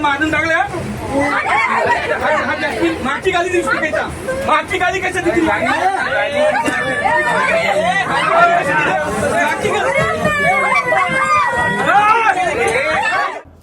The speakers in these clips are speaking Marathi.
मारून टाकल्या मागची गाडी दिसते मागची गाडी कशाची दिली?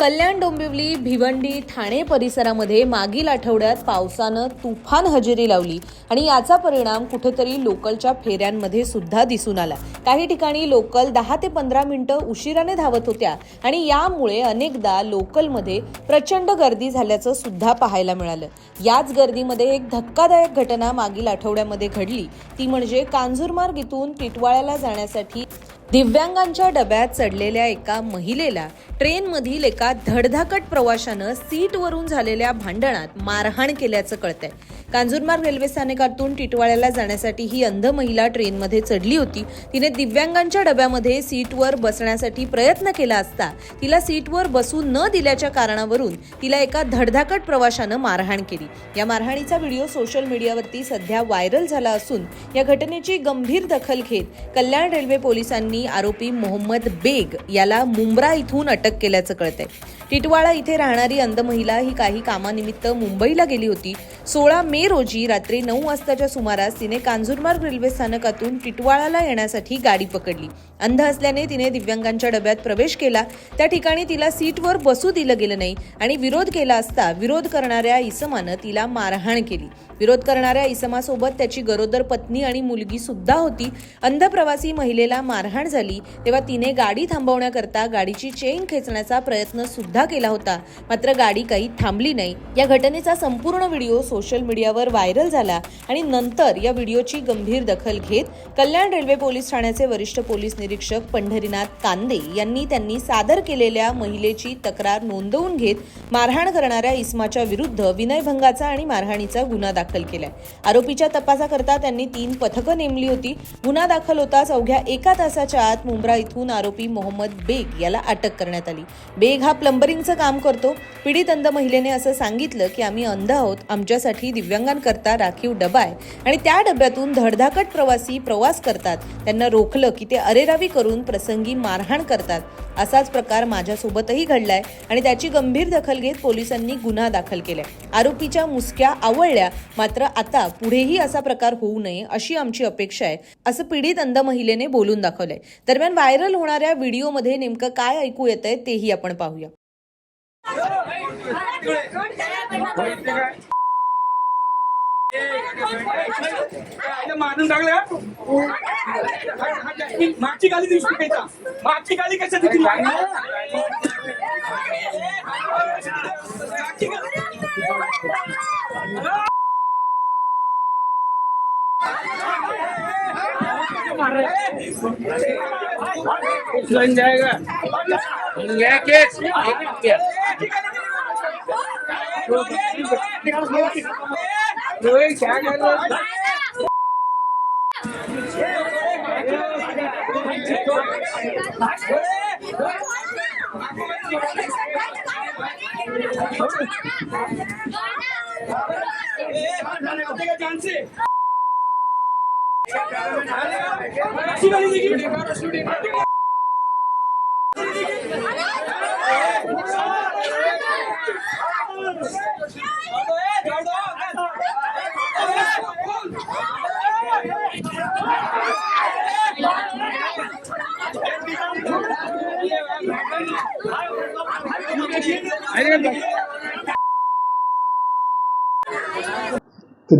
कल्याण डोंबिवली भिवंडी ठाणे परिसरामध्ये मागील आठवड्यात पावसानं तुफान हजेरी लावली आणि याचा परिणाम कुठेतरी लोकलच्या फेऱ्यांमध्ये सुद्धा दिसून आला. काही ठिकाणी लोकल दहा ते पंधरा मिनिटं उशिराने धावत होत्या आणि यामुळे अनेकदा लोकलमध्ये प्रचंड गर्दी झाल्याचं सुद्धा पाहायला मिळालं. याच गर्दीमध्ये एक धक्कादायक घटना मागील आठवड्यामध्ये घडली. ती म्हणजे कांजूरमार्ग इथून टिटवाळ्याला जाण्यासाठी दिव्यांगांच्या डब्यात चढलेल्या एका महिलेला ट्रेनमधील एका धडधाकट प्रवाशानं सीटवरून झालेल्या भांडणात मारहाण केल्याचं कळतंय. कांजूरमार्ग रेल्वे स्थानकातून टिटवाळ्याला जाण्यासाठी ही अंध महिला ट्रेनमध्ये चढली होती. तिने दिव्यांगांच्या डब्यामध्ये सीटवर बसण्यासाठी प्रयत्न केला असता तिला सीटवर बसू न दिल्याच्या कारणावरून तिला एका धडधाकट प्रवाशानं मारहाण केली. या मारहाणीचा व्हिडिओ सोशल मीडियावरती सध्या व्हायरल झाला असून या घटनेची गंभीर दखल घेत कल्याण रेल्वे पोलिसांनी आरोपी मोहम्मद बेग याला मुंब्रा इथून अटक केल्याचं कळतंय. टिटवाळा इथे राहणारी अंध महिला ही काही कामानिमित्त मुंबईला गेली होती. सोळा मे रोजी रात्री नऊ वाजताच्या सुमारास तिने कांजूरमार्ग रेल्वे स्थानकातून टिटवाळाला येण्यासाठी गाडी पकडली. अंध असल्याने तिने दिव्यांगांच्या डब्यात प्रवेश केला. त्या ठिकाणी तिला सीटवर बसू दिलं गेलं नाही आणि विरोध केला असता विरोध करणाऱ्या इसमानं तिला मारहाण केली. विरोध करणाऱ्या इसमासोबत त्याची गरोदर पत्नी आणि मुलगी सुद्धा होती. अंध प्रवासी महिलेला मारहाण झाली तेव्हा तिने गाडी थांबवण्याकरता गाडीची चेन खेचण्याचा प्रयत्न सुद्धा केला होता. मात्र गाडी काही थांबली नाही. या घटनेचा संपूर्ण व्हिडिओ सोशल मीडियावर व्हायरल झाला आणि नंतर या व्हिडिओची गंभीर दखल घेत कल्याण रेल्वे पोलीस ठाण्याचे वरिष्ठ पोलीस निरीक्षक पंढरीनाथ कांदे यांनी त्यांनी सादर केलेल्या महिलेची तक्रार नोंदवून घेत मारहाण करणाऱ्या इस्माच्या विरुद्ध विनयभंगाचा आणि मारहाणीचा गुन्हा दाखल केलाय. आरोपीच्या तपासाकरता त्यांनी तीन पथकं नेमली होती. गुन्हा दाखल होताच अवघ्या एका तासाच्या आत मुंब्रा इथून आरोपी मोहम्मद बेग याला अटक करण्यात आली. बेग हा प्लंबरिंगचं काम करतो. पीडित अंध महिलेने असं सांगितलं की आम्ही अंध आहोत. आमच्यासाठी दिव्यांगांकरता राखीव डबा आहे. आणि त्या डब्यातून धडधाकट प्रवासी प्रवास करतात. त्यांना रोखलं की ते अरेरावी करून प्रसंगी मारहाण करतात. असाच प्रकार माझ्यासोबतही घडलाय आणि त्याची गंभीर दखल घेत पोलिसांनी गुन्हा दाखल केलाय. आरोपीच्या मुसक्या आवळल्या. मात्र आता पुढेही असा प्रकार होऊ नये अशी आमची अपेक्षा आहे असं पीडित अंध महिलेने बोलून दाखवलंय. दरम्यान व्हायरल होणाऱ्या व्हिडिओमध्ये नेमकं काय ऐकू येतंय तेही आपण पाहूया. मागची त्याच्या मागची कशाची दिली मागची गाडी बन जाएगा ये केस क्या कर रहा है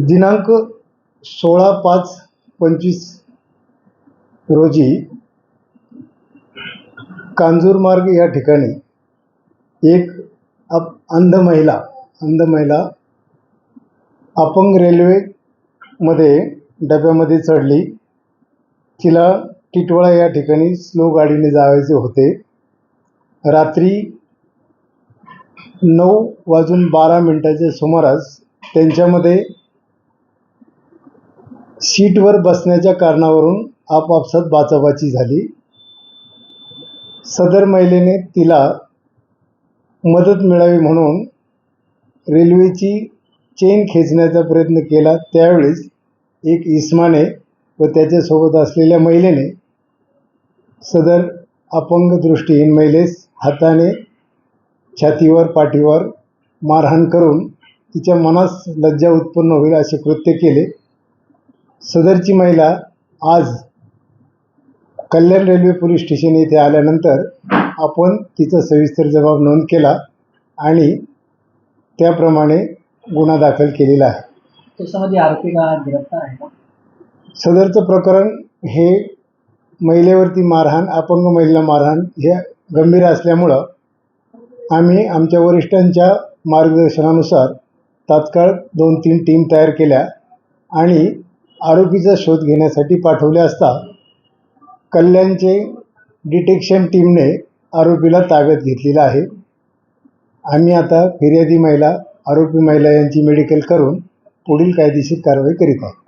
दिनांक सोळा पाच पंचवीस रोजी कांजूरमार्ग या ठिकाणी एक अप अंध महिला अंध महिला अपंग रेल्वेमध्ये डब्यामध्ये चढली. तिला टिटवाळा या ठिकाणी स्लो गाडीने जावायचे होते. रात्री नऊ वाजून बारा मिनटाच्या सुमारास त्यांच्यामध्ये सीटवर बसण्याच्या कारणावरून आपापसात बाचाबाची झाली. सदर महिलेने तिला मदत मिळावी म्हणून रेल्वेची चेन खेचण्याचा प्रयत्न केला. त्यावेळेस एक इस्माने व त्याच्यासोबत असलेल्या महिलेने सदर अपंग दृष्टीहीन महिलेस हाताने छातीवर पाठीवर मारहाण करून तिच्या मनास लज्जा उत्पन्न होईल असे कृत्य केले. सदरची महिला आज कल्याण रेल्वे पोलीस स्टेशन येथे आल्यानंतर आपण तिचा सविस्तर जबाब नोंद केला आणि त्याप्रमाणे गुन्हा दाखल केलेला आहे. त्याच्यामध्ये आरोपी का गिरफ्तार आहे का? सदरचं प्रकरण हे महिलेवरती मारहाण अपंग महिला मारहाण हे गंभीर असल्यामुळं आम्ही आमच्या वरिष्ठांच्या मार्गदर्शनानुसार तात्काळ दोन तीन टीम तयार केल्या आणि आरोपीचा शोध घेण्यासाठी पाठवले असता कल्याणचे डिटेक्शन टीमने आरोपीला ताब्यात घेतलेला आहे. आम्ही आता फिर्यादी महिला आरोपी महिला यांची मेडिकल करून पुढील कायदेशीर कारवाई करीत आहोत.